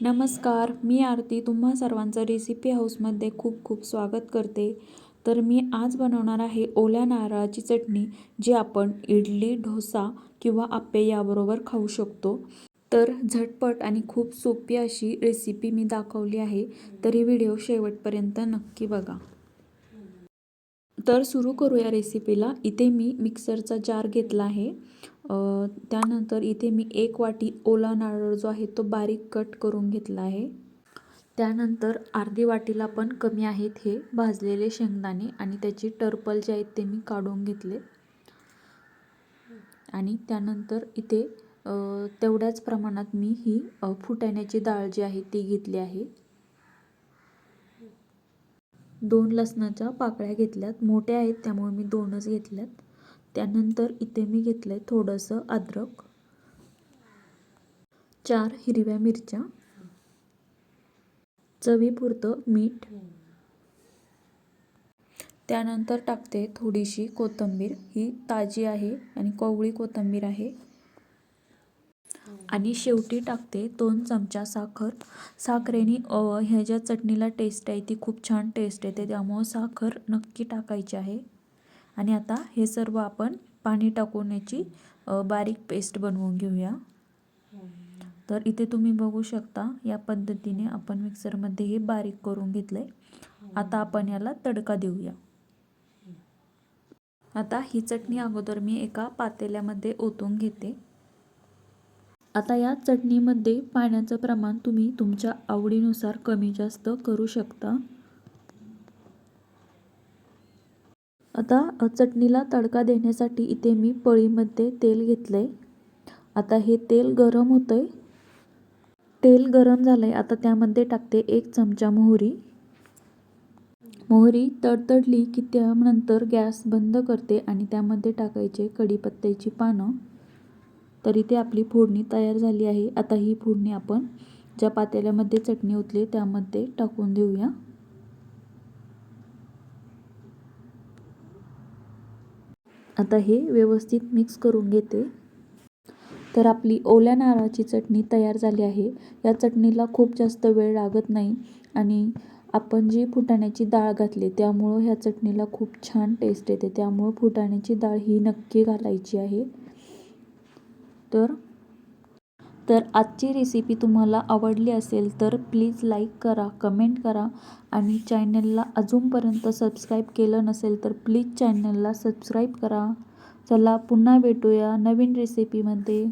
नमस्कार मी आरती तुम्हा सर्वांचं रेसिपी हाऊसमध्ये खूप खूप स्वागत करते. तर मी आज बनवणार आहे ओल्या नारळाची चटणी जी आपण इडली डोसा किंवा आप्पे याबरोबर खाऊ शकतो. तर झटपट आणि खूप सोपी अशी रेसिपी मी दाखवली आहे तरी व्हिडिओ शेवटपर्यंत नक्की बघा. तर सुरू करूया रेसिपीला. इथे मी मिक्सरचा जार घेतला आहे. त्यानंतर इथे मी एक वाटी ओला नारळ जो आहे तो बारीक कट करून घेतला आहे. त्यानंतर अर्धी वाटीला पण कमी आहेत हे भाजलेले शेंगदाणे आणि त्याची टर्पल जे आहेत ते मी काढून घेतले. आणि त्यानंतर इथे तेवढ्याच प्रमाणात मी ही फुटाण्याची डाळ जी आहे ती घेतली आहे. दोन लसणाच्या पाकळ्या घेतल्यात. मोठ्या आहेत त्यामुळे मी दोनच घेतल्यात. त्यानंतर इथे मी घेतलं आहे थोडंसं अद्रक. चार हिरव्या मिरच्या. चवीपुरतं मीठ. त्यानंतर टाकते थोडीशी कोथिंबीर. ही ताजी आहे आणि कोवळी कोथिंबीर आहे. आणि शेवटी टाकते दोन चमचा साखर. साखरेने ह्या ज्या चटणीला टेस्ट आहे ती खूप छान टेस्ट येते. त्यामुळं साखर नक्की टाकायची आहे. आणि आता हे सर्व आपण पाणी टाकून याची बारीक पेस्ट बनवून घेऊया. तर इथे तुम्ही बघू शकता या पद्धतीने आपण मिक्सरमध्ये हे बारीक करून घेतलं आहे आता आपण याला तडका देऊया. आता ही चटणी अगोदर मी एका पातेल्यामध्ये ओतून घेते. आता या चटणीमध्ये पाण्याचं प्रमाण तुम्ही तुमच्या आवडीनुसार कमी जास्त करू शकता. आता चटणीला तडका देण्यासाठी इथे मी पळीमध्ये तेल घेतलं आहे आता हे तेल गरम होतं आहे तेल गरम झालं आहे आता त्यामध्ये टाकते एक चमचा मोहरी. मोहरी तडतडली की त्यानंतर गॅस बंद करते आणि त्यामध्ये टाकायचे कढीपत्त्याची पानं. तर इथे आपली फोडणी तयार झाली आहे. आता ही फोडणी आपण ज्या पातेल्यामध्ये चटणी ओतली त्यामध्ये टाकून देऊया. आता हे व्यवस्थित मिक्स करून घेते. तर आपली ओल्या नारळाची चटणी तयार झाली आहे. या चटणीला खूप जास्त वेळ लागत नाही आणि आपण जी फुटाण्याची डाळ घातली त्यामुळं ह्या चटणीला खूप छान टेस्ट येते. त्यामुळं फुटाण्याची डाळ ही नक्की घालायची आहे. तर तर आजची रेसिपी तुम्हाला आवडली असेल तर प्लीज लाईक करा कमेंट करा आणि चॅनलला अजूनपर्यंत सबस्क्राईब केलं नसेल तर प्लीज चॅनलला सबस्क्राईब करा. चला पुन्हा भेटूया नवीन रेसिपीमध्ये